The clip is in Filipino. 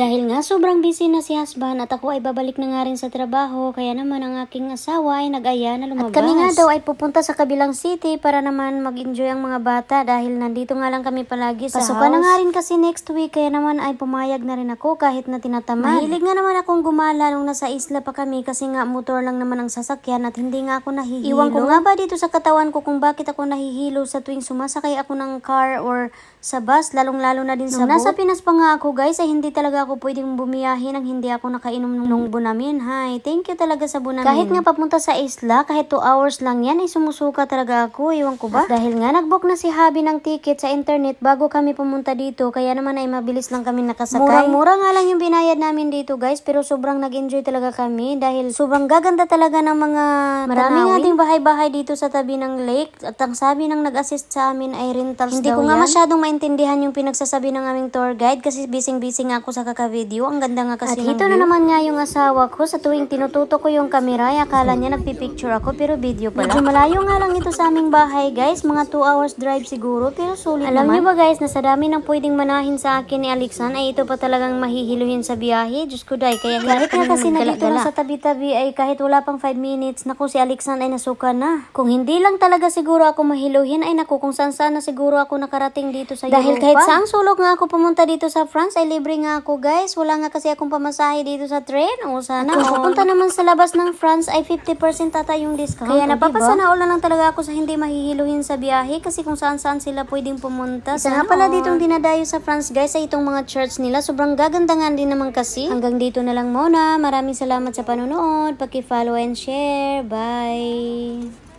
Dahil nga sobrang busy na si husband at ako ay babalik na nga rin sa trabaho, kaya naman ang aking asawa ay nag-aya na lumabas. At kami nga daw ay pupunta sa kabilang city para naman mag-enjoy ang mga bata dahil nandito nga lang kami palagi sa Pasukan house. na nga rin kasi next week, kaya naman ay pumayag na rin ako kahit na tinatamad. Mahilig nga naman akong gumala nung nasa isla pa kami kasi nga motor lang naman ang sasakyan at hindi nga ako nahihilo. Iwan ko nga ba dito sa katawan ko kung bakit ako nahihilo sa tuwing sumasakay ako ng car or sa bus, lalong-lalo na din sa Nung. Nasa Pinas pa nga ako guys, ay hindi talaga ako pwedeng bumiyahe nang hindi ako nakainom nung bunamin. Hi, thank you talaga sa bunamin. Kahit nga papunta sa isla, kahit 2 hours lang yan, ay sumusuka talaga ako. Iwan ko ba? At dahil nga nagbook na si Habi ng ticket sa internet bago kami pumunta dito, kaya naman ay mabilis lang kami nakasakay. Murang-mura nga lang yung binayad namin dito guys, pero sobrang nag-enjoy talaga kami dahil sobrang gaganda talaga ng mga Marami nga ding bahay-bahay dito sa tabi ng lake at ang sabi ng nag-assist sa amin ay rentals Hindi daw ko nga yan. masyadong maintindihan yung pinagsasabi ng aming tour guide kasi bising-bising ako sa kaka-video. Ang ganda nga kasi At ng ito view. na naman nga yung asawa ko sa tuwing tinututo ko yung kamera, ay akala niya nagpipicture ako pero video pala. Medyo malayo nga lang ito sa aming bahay guys, mga 2 hours drive siguro pero sulit Alam niyo ba guys na sa dami ng pwedeng manahin sa akin ni Alexan ay ito pa talagang mahihiluhin sa biyahe. Diyos ko day, kaya kahit nga kasi na dito lang sa tabi-tabi ay kahit wala pang 5 minutes, naku si Alexan ay nasuka na. Kung hindi lang talaga siguro ako mahiluhin ay naku kung saan saan na siguro ako nakarating dito sa Dahil Europa. kahit saang sulok nga ako pumunta dito sa France ay libre nga ako guys. Wala nga kasi akong pamasahe dito sa train. O sana. Kung pupunta naman sa labas ng France ay 50% tata yung discount. Kaya napapasana na lang talaga ako sa hindi mahihiluhin sa biyahe kasi kung saan saan sila pwedeng pumunta. Isa nga pala ditong dinadayo sa France guys ay itong mga church nila. Sobrang gaganda nga din naman kasi. Hanggang dito na lang muna. Maraming salamat sa panonood. Paki-follow and share. Bye!